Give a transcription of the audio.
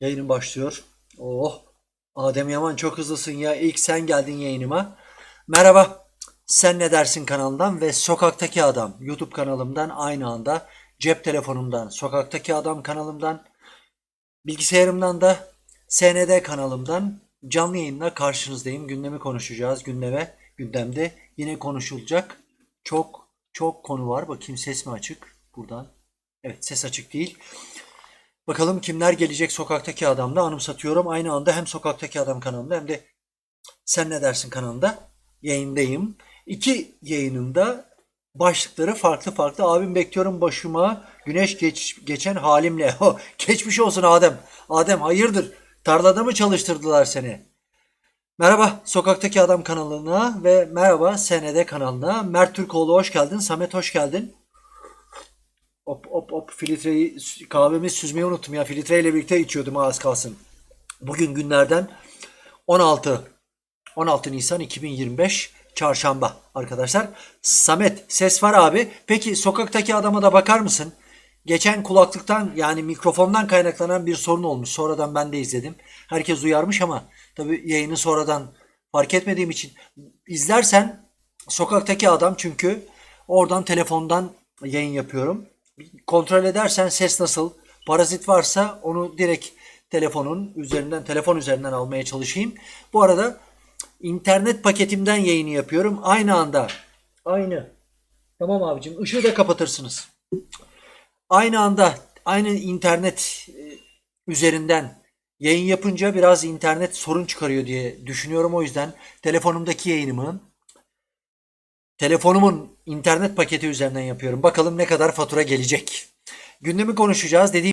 Yayının başlıyor. Oh. Adem Yaman çok hızlısın ya. İlk sen geldin yayınıma. Merhaba. Sen ne dersin kanalından ve Sokaktaki Adam YouTube kanalımdan aynı anda cep telefonumdan Sokaktaki Adam kanalımdan bilgisayarımdan da SND kanalımdan canlı yayınla karşınızdayım. Gündemi konuşacağız. Gündeme, gündemde yine konuşulacak çok çok konu var. Bakayım ses mi açık buradan? Evet ses açık değil. Bakalım kimler gelecek sokaktaki adamda anımsatıyorum. Aynı anda hem sokaktaki adam kanalında hem de sen ne dersin kanalında yayındayım. İki yayınımda başlıkları farklı farklı. Abim bekliyorum başıma güneş geç, geçen halimle. Geçmiş olsun Adem. Adem hayırdır? Tarlada mı çalıştırdılar seni? Merhaba Sokaktaki Adam kanalına ve merhaba SND kanalına. Mert Türkoğlu hoş geldin. Samet hoş geldin. Hop hop hop filtreyi kahvemi süzmeyi unuttum ya. Filtreyle birlikte içiyordum az kalsın. Bugün günlerden 16 16 Nisan 2025 Çarşamba arkadaşlar. Samet ses var abi. Peki sokaktaki adama da bakar mısın? Geçen kulaklıktan yani mikrofondan kaynaklanan bir sorun olmuş. Sonradan ben de izledim. Herkes uyarmış ama tabii yayını sonradan fark etmediğim için izlersen sokaktaki adam çünkü oradan telefondan yayın yapıyorum. Kontrol edersen ses nasıl? Parazit varsa onu direkt telefonun üzerinden telefon üzerinden almaya çalışayım. Bu arada internet paketimden yayını yapıyorum. Aynı anda. Aynı. Tamam abicim. Işığı da kapatırsınız. Aynı anda aynı internet e, üzerinden yayın yapınca biraz internet sorun çıkarıyor diye düşünüyorum. O yüzden telefonumdaki yayınımın telefonumun internet paketi üzerinden yapıyorum. Bakalım ne kadar fatura gelecek. Gündemi konuşacağız. Dediğim